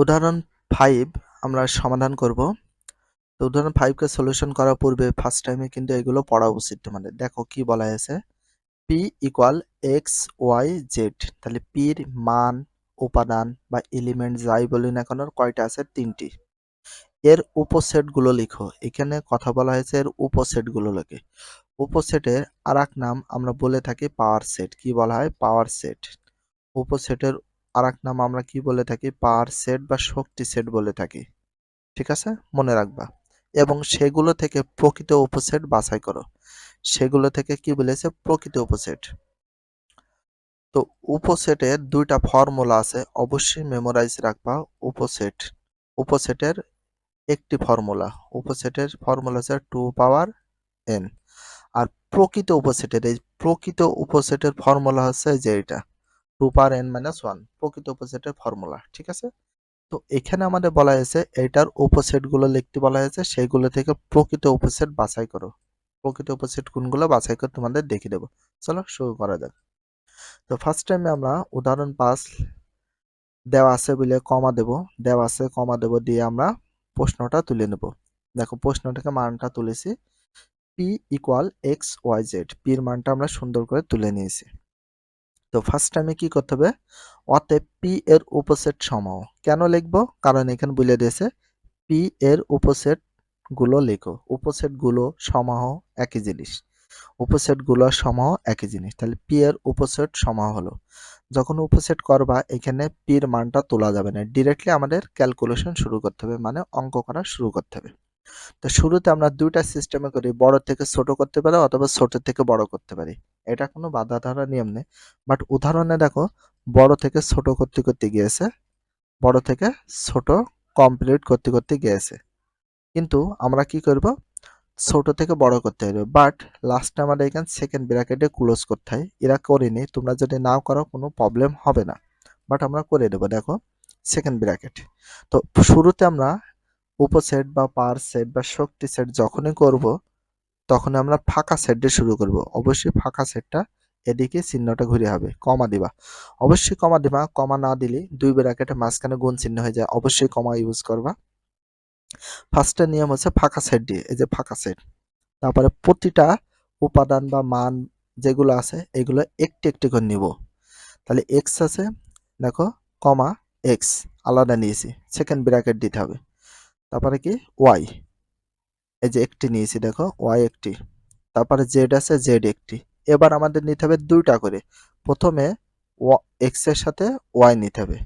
উদাহরণ ফাইভ আমরা সমাধান করব। তো উদাহরণ ফাইভকে সলিউশন করার পূর্বে ফার্স্ট টাইমে কিন্তু এগুলো পড়া উচিত তোমাদের। দেখো কি বলা হয়েছে। P equal X Y Z তাহলে পির মান, উপাদান বা এলিমেন্ট যাই বলি না কেন, কয়টা আছে? তিনটি। এর উপসেটগুলো লিখো। এখানে কথা বলা হয়েছে এর উপসেটগুলো লেখে উপসেটের আর নাম আমরা বলে থাকি পাওয়ার সেট কি বলা হয়? পাওয়ার সেট উপসেটের আর এক নাম আমরা কি বলে থাকি? পাওয়ার সেট বা শক্তি সেট বলে থাকি। ঠিক আছে? মনে রাখবা। এবং সেগুলো থেকে প্রকৃত উপসেট বাছাই করো। সেগুলো থেকে কি বলেছে? প্রকৃত উপসেট। তো উপসেটের দুইটা ফর্মুলা আছে। অবশ্যই মেমোরাইজ রাখবা উপসেট। উপসেটের একটি ফর্মুলা। উপসেটের ফর্মুলা হচ্ছে টু পাওয়ার এন আর প্রকৃত উপসেটের এই প্রকৃত উপসেটের ফর্মুলা হচ্ছে যে এটা। Two power n minus one প্রকৃত উপসেটের ফর্মুলা ঠিক আছে? তো এখানে আমাদের বলা হয়েছে এটার উপসেটগুলো লিখতে বলা হয়েছে সেইগুলো থেকে প্রকৃত উপসেট বাছাই করো। প্রকৃত উপসেট কোনগুলো বাছাই করে তোমাদের দেখিয়ে দেবো। চলো শুরু করা যাক। তো ফার্স্ট টাইমে আমরা উদাহরণ পাঁচ দেওয়া আছে বলে কমা দেব। দেওয়া আছে কমা দেব দিয়ে আমরা প্রশ্নটা তুলে নেব। দেখো প্রশ্নটাকে মানটা তুলেছি। P equal x y z পির মানটা আমরা সুন্দর করে তুলে নিয়েছি। তো ফার্স্ট টাইমে কি করতে হবে? অতএব পি এর উপসেট সমাহ কেন লিখব? কারণ এখানে বলে দিয়েছে পি এর উপসেটগুলো লেখো। উপসেটগুলো সমাহ একই জিনিস। উপসেটগুলো সমাহ একই জিনিস। তাহলে পি এর উপসেট সমাহ হলো। যখন উপসেট করবা, এখানে পির মানটা তোলা যাবে না। ডিরেক্টলি আমাদের ক্যালকুলেশন শুরু করতে হবে মানে অঙ্ক করা শুরু করতে হবে। তো শুরুতে আমরা দুইটা সিস্টেমে করি। বড় থেকে ছোট করতে পারি, অথবা ছোট থেকে বড় করতে পারি। এটা কোনো বাধা ধরা নিয়ম নেই। বাট উদাহরণে দেখো, বড় থেকে ছোট করতে করতে গিয়েছে, বড় থেকে ছোট কমপ্লিট করতে করতে গিয়েছে। কিন্তু আমরা কি করব? ছোট থেকে বড় করতে হবে। বাট লাস্টে আমাদের এখানে সেকেন্ড ব্র্যাকেটে ক্লোজ করতে হয়। এরা করিনি। তোমরা যদি নাও করো, কোনো প্রবলেম হবে না। বাট আমরা করে দেবো, দেখো সেকেন্ড ব্র্যাকেট তো শুরুতে আমরা উপসেট বা পার সেট বা শক্তি সেট যখনই করব তখন আমরা ফাঁকা সেট দিয়ে শুরু করব। অবশ্যই ফাঁকা সেটটা এদিকে চিহ্নটা ঘুরে হবে। কমা দিবা। অবশ্যই কমা দিবা। কমা না দিলে দুই ব্র্যাকেটে মাঝখানে গুণ চিহ্ন হয়ে যায়। অবশ্যই কমা ইউজ করবা। ফার্স্টের নিয়ম হচ্ছে ফাঁকা সেট দিয়ে, এই যে ফাঁকা সেট তারপরে প্রতিটা উপাদান বা মান যেগুলো আছে, এগুলো একটি একটি করে নিব। তাহলে এক্স আছে, দেখো, কমা এক্স আলাদা নিয়েছি। সেকেন্ড ব্র্যাকেট দিতে হবে। তারপরে কি? ওয়াই এই যে একটি নিয়েছি, দেখো ওয়াই একটি। তারপরে জেড আছে জেড একটি। এবার আমাদের নিতে হবে দুইটা করে। প্রথমে এক্সের সাথে ওয়াই নিতে হবে।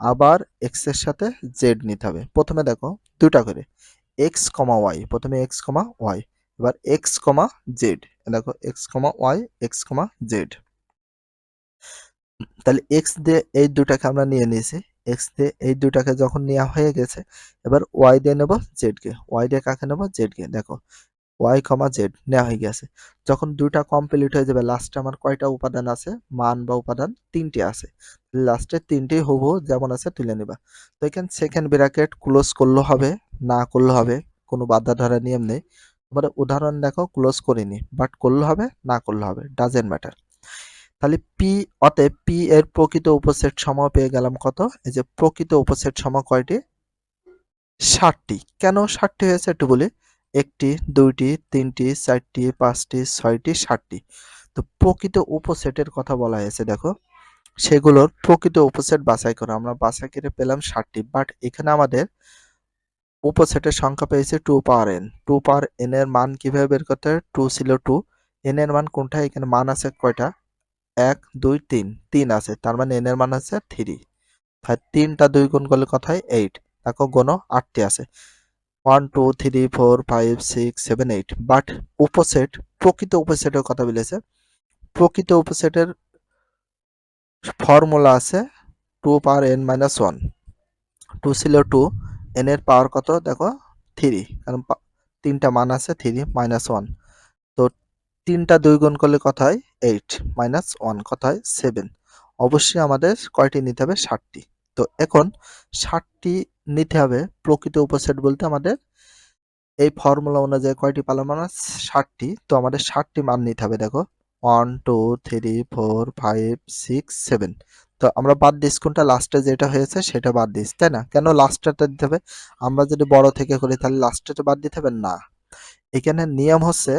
আবার এক্সের সাথে জেড নিতে হবে। প্রথমে দেখো দুটা করে। এক্স কমা ওয়াই প্রথমে এক্স কমা ওয়াই এবার এক্স কমা জেড দেখো x comma y x comma z তাহলে এক্স দিয়ে এই দুটাকে আমরা নিয়ে নিয়েছি। এক্স দিয়ে এই দুটাকে যখন নেওয়া হয়ে গেছে, এবার ওয়াই দিয়ে নেব জেড কে। ওয়াই দিয়ে কাকে নেব? জেড কে। দেখো ওয়াই কমা জেড নেওয়া হয়ে গেছে। যখন দুটা কমপ্লিট হয়ে যাবে লাস্টে আমার কয়টা উপাদান আছে? মান বা উপাদান তিনটি আছে। লাস্টে তিনটি হবু যেমন আছে তুলে নেবা। তো এখানে সেকেন্ড ব্র্যাকেট ক্লোজ করলে হবে, না করলে হবে, কোনো বাধা ধরা নিয়ম নেই। এবারে উদাহরণ দেখো ক্লোজ করিনি বাট করলে হবে, না করলে হবে ডাজেন্ট ম্যাটার তাহলে পি অতএব পি এর প্রকৃত উপসেট সময় পেয়ে গেলাম কত? এই যে প্রকৃত উপসেট সময় কয়টি? ষাটটি। কেন ষাটটি হয়েছে একটু বলি? একটি, দুইটি, তিনটি, চারটি, পাঁচটি, ছয়টি, ষাটটি। তো প্রকৃত উপসেটের কথা বলা হয়েছে, দেখো। সেগুলোর প্রকৃত উপসেট বাছাই করা। আমরা বাছাই করে পেলাম ষাটটি। বাট এখানে আমাদের উপসেটের সংখ্যা পেয়েছে two power n two power n এর মান কীভাবে বের করতে হয়? টু ছিল টু এন এর মান কোনটা? এখানে মান আছে কয়টা? এক, দুই, তিন তিন আছে, তার মানে এন এর মান আছে থ্রি তিনটা দুই গুণ করলে হয়? এইট দেখো গণ আটটি আছে। One two three four five six seven eight but উপসেট প্রকৃত উপসেটের কথা বলেছে। প্রকৃত উপসেটের ফর্মুলা আছে two power n minus one two ছিল টু এন এর পাওয়ার কত? দেখো থ্রি কারণ তিনটা মান আছে থ্রি মাইনাস ওয়ান তিনটা দুই গুণ করলে কত হয়? এইট মাইনাস ওয়ান কত হয়? সেভেন অবশ্যই আমাদের কয়টি নিতে হবে? ষাটটি। তো এখন ষাটটি নিতে হবে প্রকৃত উপসেট বলতে আমাদের এই ফর্মুলা অনুযায়ী কয়টি পালার মান ষাটটি। তো আমাদের ষাটটি মান নিতে হবে, দেখো। One two three four five six seven তো আমরা বাদ দিস কোনটা? লাস্টে যেটা হয়েছে সেটা বাদ দিস তাই না? কেন লাস্টেরটা দিতে হবে? আমরা যদি বড় থেকে করি তাহলে লাস্টেরটা বাদ দিতে হবে? না। এখানে নিয়ম হচ্ছে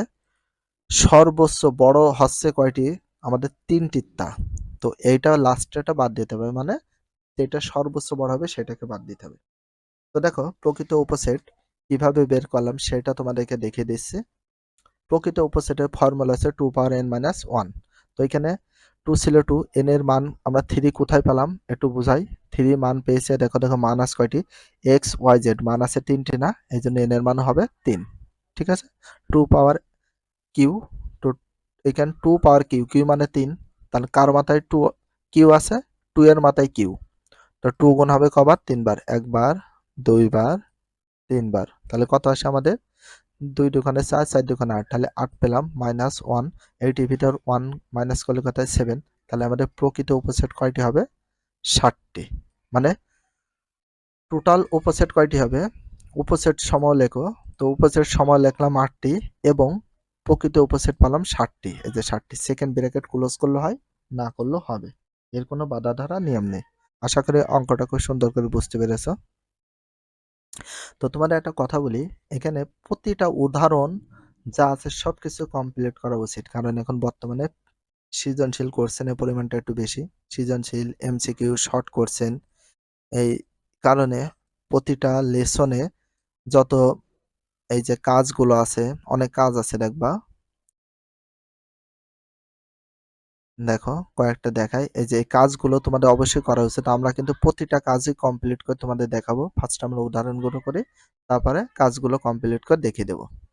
সর্বোচ্চ বড় হচ্ছে কয়টি? আমাদের তিনটি তিনটিরটা তো এইটা লাস্টেরটা বাদ দিতে হবে মানে যেটা সর্বোচ্চ বড় হবে সেটাকে বাদ দিতে হবে। তো দেখো, প্রকৃত উপসেট কীভাবে বের করলাম সেটা তোমাদেরকে দেখিয়ে দিচ্ছি। প্রকৃত উপসেটের ফর্মুলা হচ্ছে two power n minus one তো এখানে টু ছিল টু এন এর মান আমরা থ্রি কোথায় পেলাম? একটু বুঝাই। থ্রি মান পেয়েছে, দেখো দেখো মান আছে কয়টি? এক্স ওয়াই জেড মান আছে তিনটি না এই জন্য এন এর মান হবে তিন। ঠিক আছে? টু পাওয়ার কিউ টু এখানে টু পাওয়ার কিউ কিউ মানে তিন, তাহলে কার মাথায় টু কিউ আছে? টু এর মাথায় কিউ তো টু গুণ হবে কবার? তিনবার। একবার, দুইবার, তিনবার। তাহলে কত আসে আমাদের? দুই দোকানে চার চার দোকানে আট। তাহলে আট পেলাম মাইনাস ওয়ান এইটির ভিতর ওয়ান মাইনাস করলে কথায় সেভেন তাহলে আমাদের প্রকৃত উপসেট কয়টি হবে? ষাটটি। মানে টোটাল উপসেট কয়টি হবে? উপসেট সময় লেখো। তো উপসেট সময় লেখলাম আটটি এবং প্রকৃত উপসেট পেলাম ষাটটি। এই যে ষাটটি সেকেন্ড ব্র্যাকেট ক্লোজ করলে হয়, না করলেও হবে। এর কোনো বাধা ধরা নিয়ম নেই। আশা করি অঙ্কটা খুব সুন্দর করে বুঝতে পেরেছ। তো তোমাদের একটা কথা বলি, এখানে প্রতিটা উদাহরণ যা আছে সব কিছু কমপ্লিট করা উচিত। কারণ এখন বর্তমানে সৃজনশীল কোর্সেনের পরিমাণটা একটু বেশি। সৃজনশীল এমসিকিউ শর্ট কোর্সেন এই কারণে প্রতিটা লেসনে যত এই যে কাজগুলো আছে, অনেক কাজ আছে দেখবা। দেখো, কয়েকটা দেখাই। এই যে কাজগুলো তোমাদের অবশ্যই করা উচিত আমরা কিন্তু প্রতিটা কাজই কমপ্লিট করে তোমাদের দেখাবো। ফার্স্ট আমরা উদাহরণগুলো করে, তারপরে কাজগুলো কমপ্লিট করে দেখিয়ে দেবো।